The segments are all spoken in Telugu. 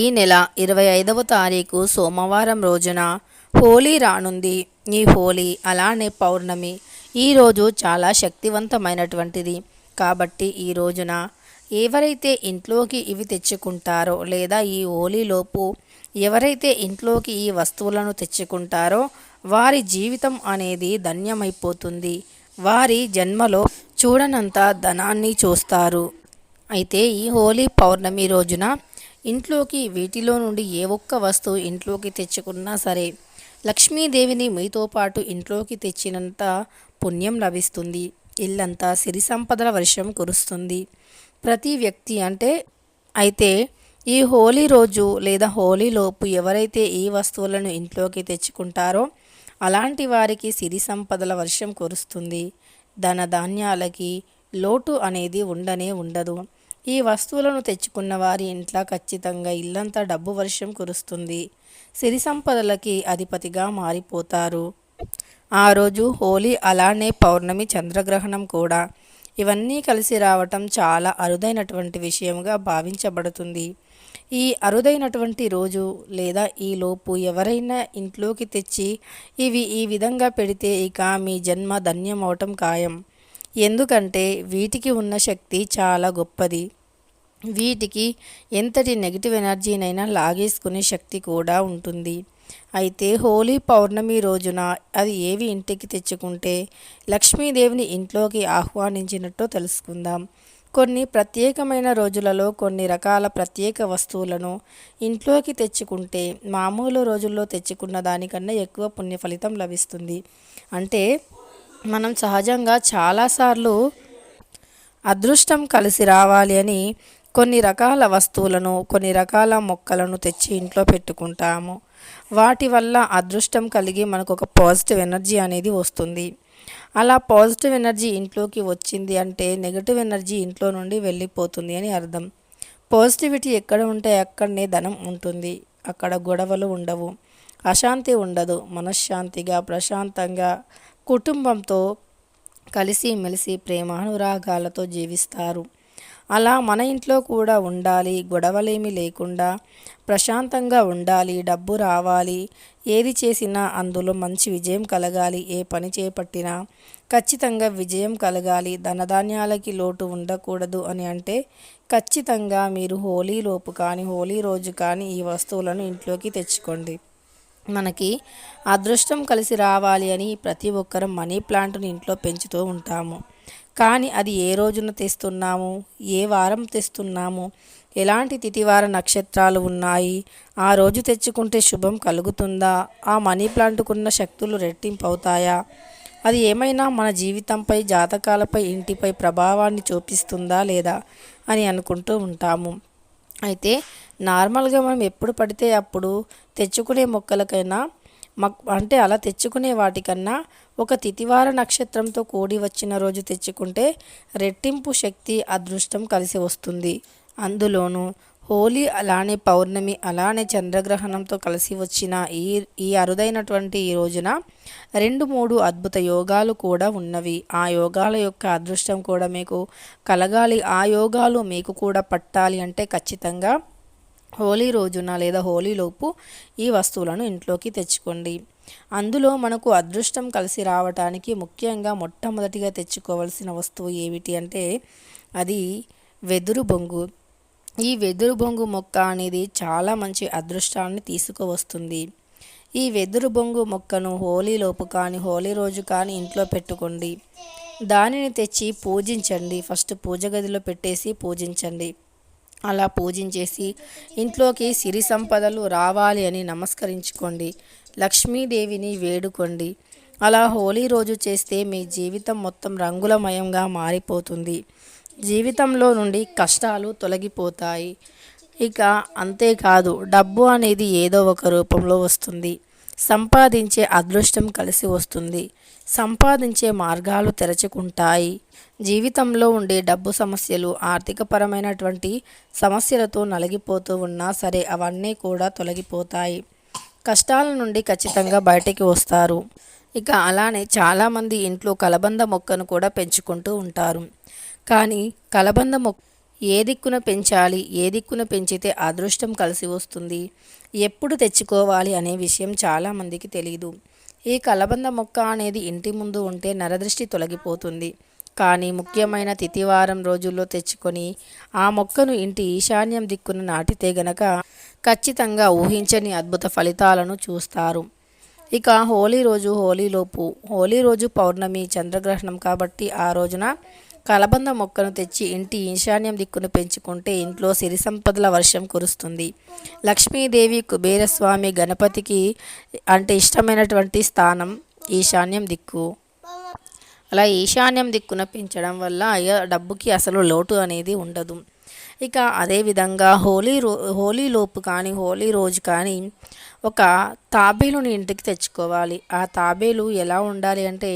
ఈ నెల ఇరవై ఐదవ తారీఖు సోమవారం రోజున హోలీ రానుంది. ఈ హోలీ అలానే పౌర్ణమి ఈరోజు చాలా శక్తివంతమైనటువంటిది. కాబట్టి ఈ రోజున ఎవరైతే ఇంట్లోకి ఇవి తెచ్చుకుంటారో లేదా ఈ హోలీలోపు ఎవరైతే ఇంట్లోకి ఈ వస్తువులను తెచ్చుకుంటారో వారి జీవితం అనేది ధన్యమైపోతుంది. వారి జన్మలో చూడనంత ధనాన్ని చూస్తారు. అయితే ఈ హోలీ పౌర్ణమి రోజున ఇంట్లోకి వీటిలో నుండి ఏ ఒక్క వస్తువు ఇంట్లోకి తెచ్చుకున్నా సరే లక్ష్మీదేవిని మీతో పాటు ఇంట్లోకి తెచ్చినంత పుణ్యం లభిస్తుంది. ఇల్లంతా సిరి సంపదల వర్షం కురుస్తుంది. ప్రతి వ్యక్తి అంటే అయితే ఈ హోలీ రోజు లేదా హోలీలోపు ఎవరైతే ఈ వస్తువులను ఇంట్లోకి తెచ్చుకుంటారో అలాంటి వారికి సిరి సంపదల వర్షం కురుస్తుంది. ధన ధాన్యాలకి లోటు అనేది ఉండనే ఉండదు. ఈ వస్తువులను తెచ్చుకున్న వారి ఇంట్లో ఖచ్చితంగా ఇల్లంతా డబ్బు వర్షం కురుస్తుంది. సిరి సంపదలకి అధిపతిగా మారిపోతారు. ఆ రోజు హోలీ అలానే పౌర్ణమి చంద్రగ్రహణం కూడా. ఇవన్నీ కలిసి రావటం చాలా అరుదైనటువంటి విషయంగా భావించబడుతుంది. ఈ అరుదైనటువంటి రోజు లేదా ఈ లోపు ఎవరైనా ఇంట్లోకి తెచ్చి ఇవి ఈ విధంగా పెడితే ఇక మీ జన్మ ధన్యమవటం ఖాయం. ఎందుకంటే వీటికి ఉన్న శక్తి చాలా గొప్పది. వీటికి ఎంతటి నెగిటివ్ ఎనర్జీనైనా లాగేసుకునే శక్తి కూడా ఉంటుంది. అయితే హోలీ పౌర్ణమి రోజున అది ఏవి ఇంటికి తెచ్చుకుంటే లక్ష్మీదేవిని ఇంట్లోకి ఆహ్వానించినట్టు తెలుసుకుందాం. కొన్ని ప్రత్యేకమైన రోజులలో కొన్ని రకాల ప్రత్యేక వస్తువులను ఇంట్లోకి తెచ్చుకుంటే మామూలు రోజుల్లో తెచ్చుకున్న దానికన్నా ఎక్కువ పుణ్య ఫలితం లభిస్తుంది. అంటే మనం సహజంగా చాలాసార్లు అదృష్టం కలిసి రావాలి అని కొన్ని రకాల వస్తువులను కొన్ని రకాల మొక్కలను తెచ్చి ఇంట్లో పెట్టుకుంటాము. వాటి వల్ల అదృష్టం కలిగి మనకు ఒక పాజిటివ్ ఎనర్జీ అనేది వస్తుంది. అలా పాజిటివ్ ఎనర్జీ ఇంట్లోకి వచ్చింది అంటే నెగటివ్ ఎనర్జీ ఇంట్లో నుండి వెళ్ళిపోతుంది అని అర్థం. పాజిటివిటీ ఎక్కడ ఉంటే అక్కడనే ధనం ఉంటుంది. అక్కడ గొడవలు ఉండవు. అశాంతి ఉండదు. మనశ్శాంతిగా ప్రశాంతంగా కుటుంబంతో కలిసి మెలిసి ప్రేమానురాగాలతో జీవిస్తారు. అలా మన ఇంట్లో కూడా ఉండాలి గొడవలేమి లేకుండా ప్రశాంతంగా ఉండాలి డబ్బు రావాలి ఏది చేసినా అందులో మంచి విజయం కలగాలి ఏ పని చేపట్టినా ఖచ్చితంగా విజయం కలగాలి ధనధాన్యాలకి లోటు ఉండకూడదు అని అంటే ఖచ్చితంగా మీరు హోలీ లోపు కానీ హోలీ రోజు కానీ ఈ వస్తువులను ఇంట్లోకి తెచ్చుకోండి. మనకి అదృష్టం కలిసి రావాలి అని ప్రతి ఒక్కరం మనీ ప్లాంట్ని ఇంట్లో పెంచుతూ ఉంటాము. కానీ అది ఏ రోజున తెస్తున్నాము? ఏ వారం తెస్తున్నాము? ఎలాంటి తిథివార నక్షత్రాలు ఉన్నాయి? ఆ రోజు తెచ్చుకుంటే శుభం కలుగుతుందా? ఆ మనీ ప్లాంట్కున్న శక్తులు రెట్టింపు అవుతాయా అది ఏమైనా మన జీవితంపై జాతకాలపై ఇంటిపై ప్రభావాన్ని చూపిస్తుందా లేదా అని అనుకుంటూ ఉంటాము. అయితే నార్మల్గా మనం ఎప్పుడు పడితే అప్పుడు తెచ్చుకునే మొక్కలకైనా మక్ అంటే అలా తెచ్చుకునే వాటికన్నా ఒక తితివార నక్షత్రంతో కూడి వచ్చిన రోజు తెచ్చుకుంటే రెట్టింపు శక్తి అదృష్టం కలిసి వస్తుంది. అందులోనూ హోలీ అలానే పౌర్ణమి అలానే చంద్రగ్రహణంతో కలిసి వచ్చిన ఈ ఈ అరుదైనటువంటి ఈ రోజున రెండు మూడు అద్భుత యోగాలు కూడా ఉన్నవి. ఆ యోగాల యొక్క అదృష్టం కూడా మీకు కలగాలి. ఆ యోగాలు మీకు కూడా పట్టాలి అంటే ఖచ్చితంగా హోలీ రోజున లేదా హోలీలోపు ఈ వస్తువులను ఇంట్లోకి తెచ్చుకోండి. అందులో మనకు అదృష్టం కలిసి రావటానికి ముఖ్యంగా మొట్టమొదటిగా తెచ్చుకోవాల్సిన వస్తువు ఏమిటి అంటే అది వెదురు బొంగు. ఈ వెదురు బొంగు మొక్క అనేది చాలా మంచి అదృష్టాన్ని తీసుకువస్తుంది. ఈ వెదురు బొంగు మొక్కను హోలీలోపు కానీ హోలీ రోజు కానీ ఇంట్లో పెట్టుకోండి. దానిని తెచ్చి పూజించండి. ఫస్ట్ పూజ గదిలో పెట్టేసి పూజించండి. అలా పూజించేసి ఇంట్లోకి సిరి సంపదలు రావాలి అని నమస్కరించుకోండి. లక్ష్మీదేవిని వేడుకోండి. అలా హోలీ రోజు చేస్తే మీ జీవితం మొత్తం రంగులమయంగా మారిపోతుంది. జీవితంలో నుండి కష్టాలు తొలగిపోతాయి. ఇక అంతేకాదు డబ్బు అనేది ఏదో ఒక రూపంలో వస్తుంది. సంపాదించే అదృష్టం కలిసి వస్తుంది. సంపాదించే మార్గాలు తెరచుకుంటాయి. జీవితంలో ఉండే డబ్బు సమస్యలు ఆర్థికపరమైనటువంటి సమస్యలతో నలిగిపోతూ ఉన్నా సరే అవన్నీ కూడా తొలగిపోతాయి. కష్టాల నుండి ఖచ్చితంగా బయటికి వస్తారు. ఇక అలానే చాలామంది ఇంట్లో కలబంద మొక్కను కూడా పెంచుకుంటూ ఉంటారు. కానీ కలబంద మొక్క ఏ దిక్కున పెంచాలి ఏ దిక్కున పెంచితే అదృష్టం కలిసి వస్తుంది? ఎప్పుడు తెచ్చుకోవాలి అనే విషయం చాలామందికి తెలియదు ఈ కలబంద మొక్క అనేది ఇంటి ముందు ఉంటే నరదృష్టి తొలగిపోతుంది. కానీ ముఖ్యమైన తిథివారం రోజుల్లో తెచ్చుకొని ఆ మొక్కను ఇంటి ఈశాన్యం దిక్కున నాటితే గనక ఖచ్చితంగా ఊహించని అద్భుత ఫలితాలను చూస్తారు. ఇక హోలీ రోజు హోలీలోపు. హోలీ రోజు పౌర్ణమి చంద్రగ్రహణం కాబట్టి ఆ రోజున కలబంద మొక్కను తెచ్చి ఇంటి ఈశాన్యం దిక్కును పెంచుకుంటే ఇంట్లో సిరి సంపదల వర్షం కురుస్తుంది. లక్ష్మీదేవి కుబేరస్వామి గణపతికి అంటే ఇష్టమైనటువంటి స్థానం ఈశాన్యం దిక్కు. అలా ఈశాన్యం దిక్కున పెంచడం వల్ల డబ్బుకి అసలు లోటు అనేది ఉండదు. ఇక అదేవిధంగా హోలీ రో హోలీ లోపు కానీ హోలీ రోజు కానీ ఒక తాబేలుని ఇంటికి తెచ్చుకోవాలి. ఆ తాబేలు ఎలా ఉండాలి అంటే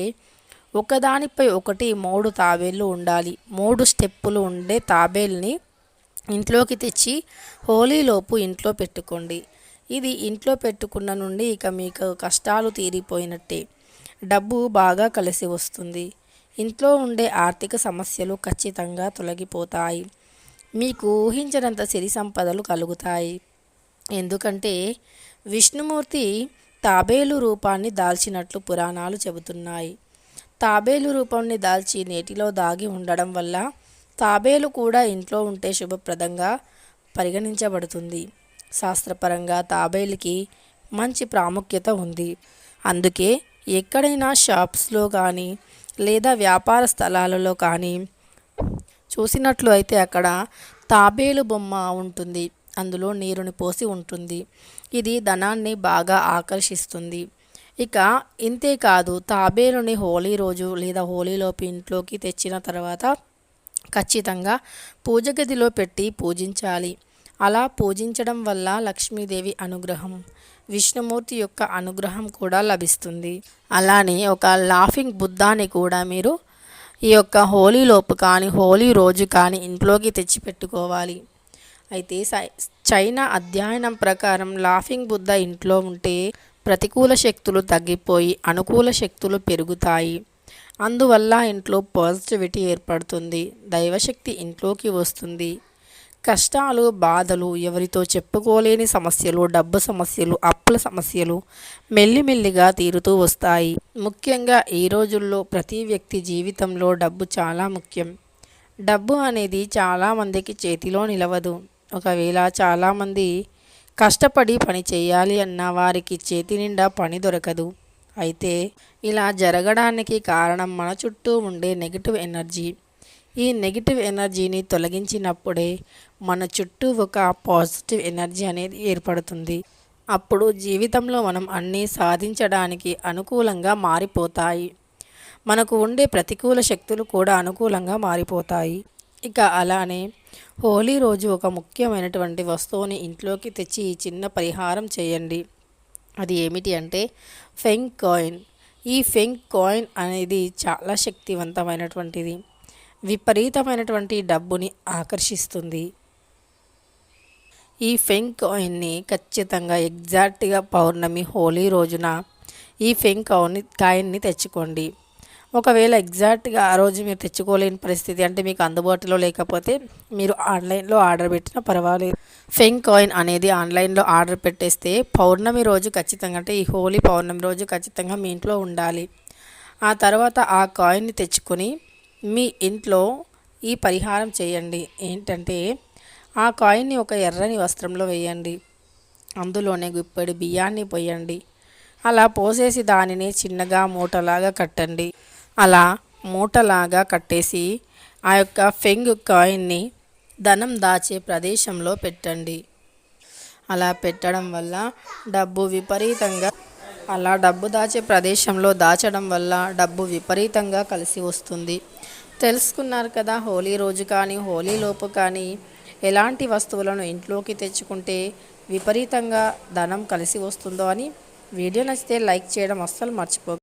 ఒకదానిపై ఒకటి మూడు తాబేళ్ళు ఉండాలి. మూడు స్టెప్పులు ఉండే తాబేల్ని ఇంట్లోకి తెచ్చి హోలీలోపు ఇంట్లో పెట్టుకోండి. ఇది ఇంట్లో పెట్టుకున్న నుండి ఇక మీకు కష్టాలు తీరిపోయినట్టే. డబ్బు బాగా కలిసి వస్తుంది. ఇంట్లో ఉండే ఆర్థిక సమస్యలు ఖచ్చితంగా తొలగిపోతాయి. మీకు ఊహించినంత సిరి సంపదలు కలుగుతాయి. ఎందుకంటే విష్ణుమూర్తి తాబేలు రూపాన్ని దాల్చినట్లు పురాణాలు చెబుతున్నాయి. తాబేలు రూపాన్ని దాల్చి నేటిలో దాగి ఉండడం వల్ల తాబేలు కూడా ఇంట్లో ఉంటే శుభప్రదంగా పరిగణించబడుతుంది. శాస్త్రపరంగా తాబేలుకి మంచి ప్రాముఖ్యత ఉంది. అందుకే ఎక్కడైనా షాప్స్లో కానీ లేదా వ్యాపార స్థలాలలో కానీ చూసినట్లు అయితే అక్కడ తాబేలు బొమ్మ ఉంటుంది. అందులో నీరుని పోసి ఉంటుంది. ఇది ధనాన్ని బాగా ఆకర్షిస్తుంది. ఇక ఇంతే కాదు తాబేలుని హోలీ రోజు లేదా హోలీలోపు ఇంట్లోకి తెచ్చిన తర్వాత ఖచ్చితంగా పూజ గదిలో పెట్టి పూజించాలి. అలా పూజించడం వల్ల లక్ష్మీదేవి అనుగ్రహం విష్ణుమూర్తి యొక్క అనుగ్రహం కూడా లభిస్తుంది. అలానే ఒక లాఫింగ్ బుద్ధాని కూడా మీరు ఈ యొక్క హోలీలోపు కానీ హోలీ రోజు కానీ ఇంట్లోకి తెచ్చిపెట్టుకోవాలి. అయితే చైనా అధ్యయనం ప్రకారం లాఫింగ్ బుద్ధ ఇంట్లో ఉంటే ప్రతికూల శక్తులు తగ్గిపోయి అనుకూల శక్తులు పెరుగుతాయి. అందువల్ల ఇంట్లో పాజిటివిటీ ఏర్పడుతుంది. దైవశక్తి ఇంట్లోకి వస్తుంది. కష్టాలు బాధలు ఎవరితో చెప్పుకోలేని సమస్యలు డబ్బు సమస్యలు అప్పుల సమస్యలు మెల్లిమెల్లిగా తీరుతూ వస్తాయి. ముఖ్యంగా ఈ రోజుల్లో ప్రతి వ్యక్తి జీవితంలో డబ్బు చాలా ముఖ్యం. డబ్బు అనేది చాలామందికి చేతిలో నిలవదు. ఒకవేళ చాలామంది కష్టపడి పని చేయాలి అన్న వారికి చేతి నిండా పని దొరకదు. అయితే ఇలా జరగడానికి కారణం మన చుట్టూ ఉండే నెగిటివ్ ఎనర్జీ ఈ నెగిటివ్ ఎనర్జీని తొలగించినప్పుడే మన చుట్టూ ఒక పాజిటివ్ ఎనర్జీ అనేది ఏర్పడుతుంది. అప్పుడు జీవితంలో మనం అన్నీ సాధించడానికి అనుకూలంగా మారిపోతాయి. మనకు ఉండే ప్రతికూల శక్తులు కూడా అనుకూలంగా మారిపోతాయి. ఇక అలానే హోలీ రోజు ఒక ముఖ్యమైనటువంటి వస్తువుని ఇంట్లోకి తెచ్చి ఈ చిన్న పరిహారం చేయండి. అది ఏమిటి అంటే ఫెంగ్ కాయిన్. ఈ ఫెంగ్ కాయిన్ అనేది చాలా శక్తివంతమైనటువంటిది. విపరీతమైనటువంటి డబ్బుని ఆకర్షిస్తుంది. ఈ ఫెంగ్ కాయిన్ని ఖచ్చితంగా ఎగ్జాక్ట్గా పౌర్ణమి హోలీ రోజున ఈ ఫెంగ్ కాయిన్ని కాయిన్ని తెచ్చుకోండి. ఒకవేళ ఎగ్జాక్ట్గా ఆ రోజు మీరు తెచ్చుకోలేని పరిస్థితి అంటే మీకు అందుబాటులో లేకపోతే మీరు ఆన్లైన్లో ఆర్డర్ పెట్టినా పర్వాలేదు. ఫెంగ్ కాయిన్ అనేది ఆన్లైన్లో ఆర్డర్ పెట్టేస్తే పౌర్ణమి రోజు ఖచ్చితంగా అంటే ఈ హోలీ పౌర్ణమి రోజు ఖచ్చితంగా మీ ఇంట్లో ఉండాలి. ఆ తర్వాత ఆ కాయిన్ని తెచ్చుకొని మీ ఇంట్లో ఈ పరిహారం చేయండి. ఏంటంటే ఆ కాయిన్ని ఒక ఎర్రని వస్త్రంలో వేయండి. అందులోనే గుప్పెడు బియ్యాన్ని పోయండి. అలా పోసేసి దానిని చిన్నగా మూటలాగా కట్టండి. అలా మూటలాగా కట్టేసి ఆ యొక్క ఫెంగ్ కాయిన్ని ధనం దాచే ప్రదేశంలో పెట్టండి. అలా పెట్టడం వల్ల డబ్బు విపరీతంగా అలా డబ్బు దాచే ప్రదేశంలో దాచడం వల్ల డబ్బు విపరీతంగా కలిసి వస్తుంది. తెలుసుకున్నారు కదా హోలీ రోజు కానీ హోలీ లోపు కానీ ఎలాంటి వస్తువులను ఇంట్లోకి తెచ్చుకుంటే విపరీతంగా ధనం కలిసి వస్తుందో అని వీడియో నచ్చితే లైక్ చేయడం అస్సలు మర్చిపో